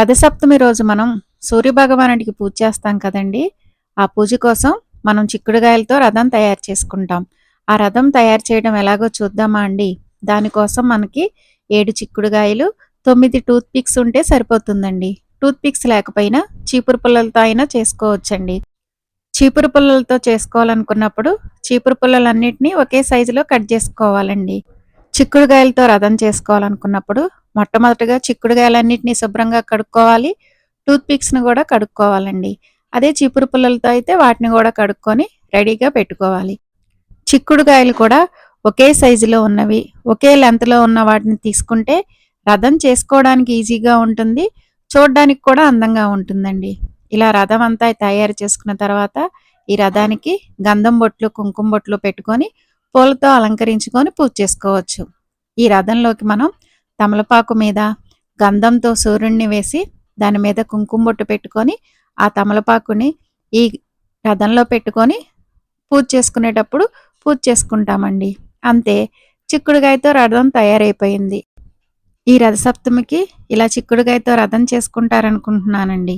రథసప్తమి రోజు మనం సూర్యభగవానుడికి పూజ చేస్తాం కదండి. ఆ పూజ కోసం మనం చిక్కుడుగాయలతో రథం తయారు చేసుకుంటాం. ఆ రథం తయారు చేయడం ఎలాగో చూద్దామా అండి? దానికోసం మనకి ఏడు చిక్కుడుగాయలు తొమ్మిది టూత్ పిక్స్ ఉంటే సరిపోతుందండి. టూత్ పిక్స్ లేకపోయినా చీపురు పుల్లలతో అయినా చేసుకోవచ్చండి. చీపురు పుల్లలతో చేసుకోవాలనుకున్నప్పుడు చీపురు పుల్లలన్నింటినీ ఒకే సైజులో కట్ చేసుకోవాలండి. చిక్కుడుగాయలతో రథం చేసుకోవాలనుకున్నప్పుడు మొట్టమొదటిగా చిక్కుడుగాయలన్నింటినీ శుభ్రంగా కడుక్కోవాలి. టూత్ పిక్స్ని కూడా కడుక్కోవాలండి. అదే చిపురు పుల్లలతో అయితే వాటిని కూడా కడుక్కొని రెడీగా పెట్టుకోవాలి. చిక్కుడుగాయలు కూడా ఒకే సైజులో ఉన్నవి. ఒకే లెంత్లో ఉన్న వాటిని తీసుకుంటే రథం చేసుకోవడానికి ఈజీగా ఉంటుంది. చూడడానికి కూడా అందంగా ఉంటుందండి. ఇలా రథం అంతా తయారు చేసుకున్న తర్వాత ఈ రథానికి గంధం బొట్లు కుంకుమ బొట్లు పెట్టుకొని పూలతో అలంకరించుకొని పూజ చేసుకోవచ్చు. ఈ రథంలోకి మనం తమలపాకు మీద గంధంతో సూర్యుడిని వేసి దాని మీద కుంకుమ బొట్టు పెట్టుకొని ఆ తమలపాకుని ఈ రథంలో పెట్టుకొని పూజ చేసుకునేటప్పుడు పూజ చేసుకుంటామండి. అంతే. చిక్కుడుగాయతో రథం తయారైపోయింది. ఈ రథసప్తమికి ఇలా చిక్కుడుగాయతో రథం చేసుకుంటారనుకుంటున్నానండి.